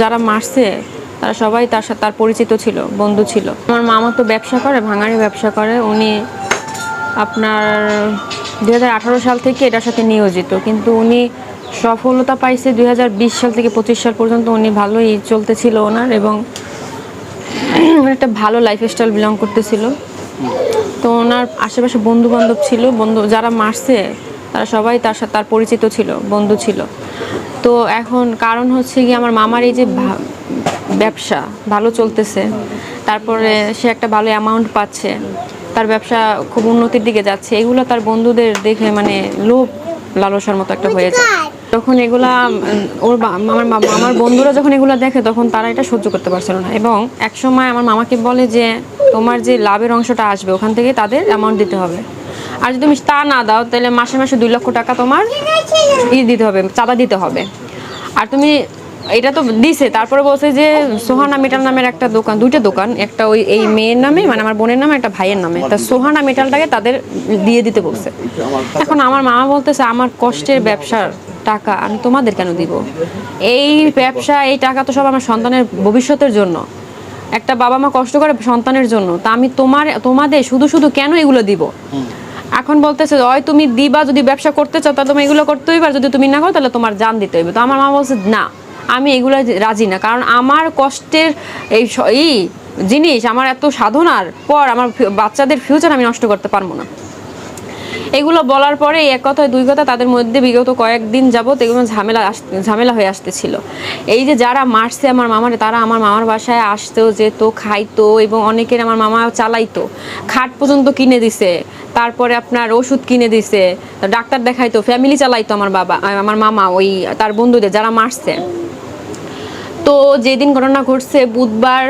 যারা মারছে, তারা সবাই তার সাথে তার পরিচিত ছিল, বন্ধু ছিল। আমার মামা তো ব্যবসা করে ভাঙাড়ি ব্যবসা করে। উনি আপনার দু হাজার আঠারো সাল থেকে এটার সাথে নিয়োজিত। কিন্তু উনি সফলতা পাইছে দু হাজার বিশ সাল থেকে পঁচিশ সাল পর্যন্ত। উনি ভালোই চলতেছিল ওনার এবং একটা ভালো লাইফস্টাইল বিলং করতেছিল। তো ওনার আশেপাশে বন্ধু বান্ধব ছিল। বন্ধু, যারা মারছে তারা সবাই তার সাথে তার পরিচিত ছিল, বন্ধু ছিল। তো এখন কারণ হচ্ছে কি আমার মামার এই যে ব্যবসা ভালো চলতেছে, তারপরে সে একটা ভালো অ্যামাউন্ট পাচ্ছে, তার ব্যবসা খুব উন্নতির দিকে যাচ্ছে, এগুলো তার বন্ধুদের দেখে মানে লোভ লালসার মতো একটা হয়ে যায়। তখন এগুলা ওর আমার আমার বন্ধুরা যখন এগুলো দেখে, তখন তারা এটা সহ্য করতে পারছিল না। এবং এক সময় আমার মামাকে বলে যে, তোমার যে লাভের অংশটা আসবে, ওখান থেকে তাদের অ্যামাউন্ট দিতে হবে। আর যদি তুমি তা না দাও, তাহলে মাসে মাসে দুই লক্ষ টাকা তোমার ই দিতে হবে, চাঁদা দিতে হবে। আর তুমি এটা তো দিছে, তারপরে বলছে যে সোহানা মেটাল নামের একটা দোকান, দুইটা দোকান, একটা ওই এই মেয়ের নামে মানে আমার বোনের নামে, একটা ভাইয়ের নামে। তা সোহানা মেটালটাকে তাদের দিয়ে দিতে বলছে। এখন আমার মামা বলতেছে, আমার কষ্টের ব্যবসার টাকা আমি তোমাদের কেন দিব? এই ব্যবসা, এই টাকা তো সব আমার সন্তানের ভবিষ্যতের জন্য। একটা বাবা মা কষ্ট করে সন্তানের জন্য। তা আমি তোমার, তোমাদের শুধু শুধু কেন এগুলো দিব? এখন বলতেছে হয় তুমি দিবা, যদি ব্যবসা করতে চাও, তাহলে তুমি এগুলো করতে হইবে, আর যদি তুমি না করো, তাহলে তোমার জান দিতে হইবে। তো আমার মা বলছে, না, আমি এগুলো রাজি না। কারণ আমার কষ্টের এই জিনিস, আমার এত সাধনার পর আমার বাচ্চাদের ফিউচার আমি নষ্ট করতে পারব না। এগুলো বলার পরে এক কথায়, দুই কথা তাদের মধ্যে বিগত কয়েকদিন যাবত এগুলো ঝামেলা ঝামেলা হয়ে আসতেছিল। এই যে যারা মারছে আমার মামার, তারা আমার মামার বাসায় আসতেও যেত, খাইতো এবং অনেকের আমার মামা চালাইতো। খাট পর্যন্ত কিনে দিছে। তারপরে আপনার ওষুধ কিনে দিছে ডাক্তার দেখাইতো ফ্যামিলি চালাইতো আমার বাবা আমার মামা ওই তার বন্ধুদের যারা মারছে। তো যেদিন ঘটনা ঘটছে বুধবার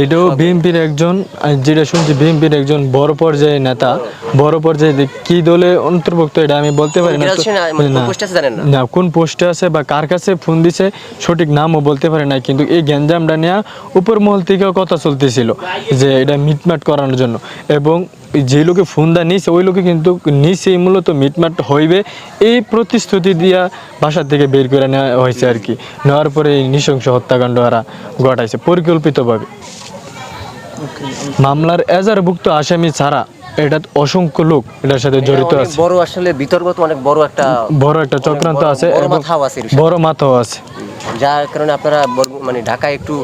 এটাও বিএনপির একজন যেটা শুনছি বিএনপির একজন বড় পর্যায়ের নেতা বড় পর্যায়ে কি দলে অন্তর্ভুক্ত এটা আমি বলতে পারি না এটা তো- হচ্ছে না, মানে কোন পোস্টে আছে জানেন না? কোন পোস্টে আছে বা কার কাছে ফোন দিছে সঠিক নামও বলতে পারি না কিন্তু এই গ্যাঞ্জামটা নিয়ে উপর মহল থেকেও কথা চলতেছিল যে এটা মিটমাট করানোর জন্য। এবং যে লোকে ফোন দা নিছে ওই লোকে কিন্তু নিচেই মূলত মিটমাট হইবে। এই প্রতিশ্রুতি দিয়া বাসা থেকে বের করে নেওয়া হয়েছে আর কি। নেওয়ার পরে এই নৃশংস হত্যাকাণ্ড এরা ঘটাইছে পরিকল্পিতভাবে। মামলার এজারভুক্ত আসামি ছাড়া এটা অসংখ্য লোক এটার সাথে জড়িত আছে। বড় আসলে বিতর্ক তো অনেক বড় একটা বড় একটা চক্রান্ত আছে মাথাও আছে বড় মাথাও আছে। যার কারণে আপনারা মানে ঢাকায় একটু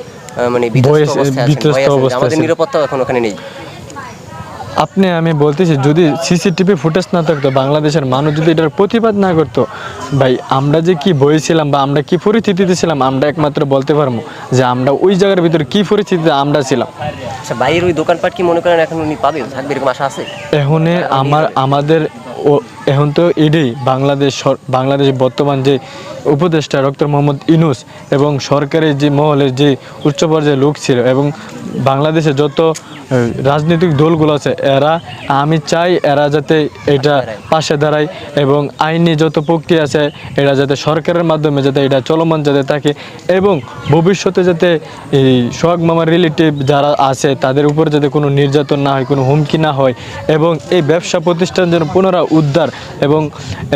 মানে বিধ্বস্ত অবস্থায় আছেন, যে অবস্থায় আমাদের আছেন। নিরাপত্তাও এখন ওখানে নেই। আপনি আমি বলতেছি যদি সিসিটিভি ফুটেজ না থাকতো বাংলাদেশের মানুষ যদি এটার প্রতিবাদ না করতো ভাই আমরা যে কি বইছিলাম বা আমরা কি পরিস্থিতিতে ছিলাম আমরা একমাত্র বলতে পারব যে আমরা ওই জায়গার ভিতরে কি পরিস্থিতিতে আমরা ছিলাম। আচ্ছা বাইরের ওই দোকানপাট কি মনে করেন এখন উনি পাবে থাকবে এরকম আশা আছে? এখানে আমার আমাদের ও এখন তো এটাই বাংলাদেশ বাংলাদেশ বর্তমান যে উপদেষ্টা ডক্টর মোহাম্মদ ইনুস এবং সরকারের যে মহলের যে উচ্চ পর্যায়ের লোক ছিল এবং বাংলাদেশে যত রাজনৈতিক দলগুলো আছে, এরা, আমি চাই এরা যাতে এটা পাশে দাঁড়ায় এবং আইনি যত প্রক্রিয়া আছে এরা যাতে সরকারের মাধ্যমে যাতে এটা চলমান যাতে থাকে এবং ভবিষ্যতে যাতে এই সোহাগ মামার রিলেটিভ যারা আছে, তাদের উপর যাতে কোনো নির্যাতন না হয়, কোনো হুমকি না হয় এবং এই ব্যবসা প্রতিষ্ঠান যেন পুনরায় উদ্ধার এবং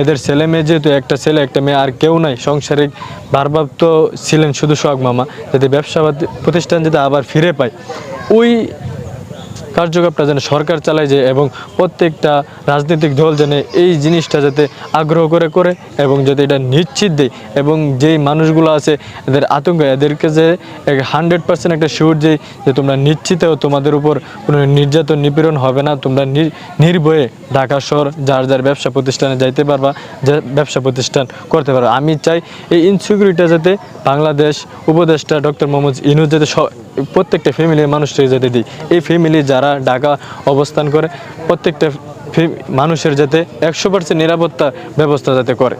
এদের ছেলে মেয়ে যেহেতু একটা ছেলে, একটা মেয়ে, আর কেউ নাই সংসারিক ভারপ্রাপ্ত ছিলেন শুধু সোহাগ মামা, যাতে ব্যবসা প্রতিষ্ঠান যাতে আবার ফিরে পায়। ওই কার্যকলাপটা যেন সরকার চালায় যে এবং প্রত্যেকটা রাজনৈতিক দল যেন এই জিনিসটা যাতে আগ্রহ করে করে এবং যাতে এটা নিশ্চিত দেয়। এবং যেই মানুষগুলো আছে, এদের আতঙ্ক, এদেরকে যে হান্ড্রেড পার্সেন্ট একটা শিওর যে যে তোমরা নিশ্চিত হও, তোমাদের উপর কোনো নির্যাতন, নিপীড়ন হবে না, তোমরা নির- নির্ভয়ে ঢাকা শহর যার যার ব্যবসা প্রতিষ্ঠানে যাইতে পারবা, যে ব্যবসা প্রতিষ্ঠান করতে পারবা। আমি চাই এই ইনসিকিউরিটিটা যাতে বাংলাদেশ উপদেষ্টা ডক্টর মোহাম্মদ ইনুজ যাতে প্রত্যেকটা ফ্যামিলির মানুষকে যাতে দিই। এই ফ্যামিলি যারা ঢাকা অবস্থান করে, প্রত্যেকটা মানুষের যাতে একশো পার্সেন্ট নিরাপত্তা ব্যবস্থা যাতে করে।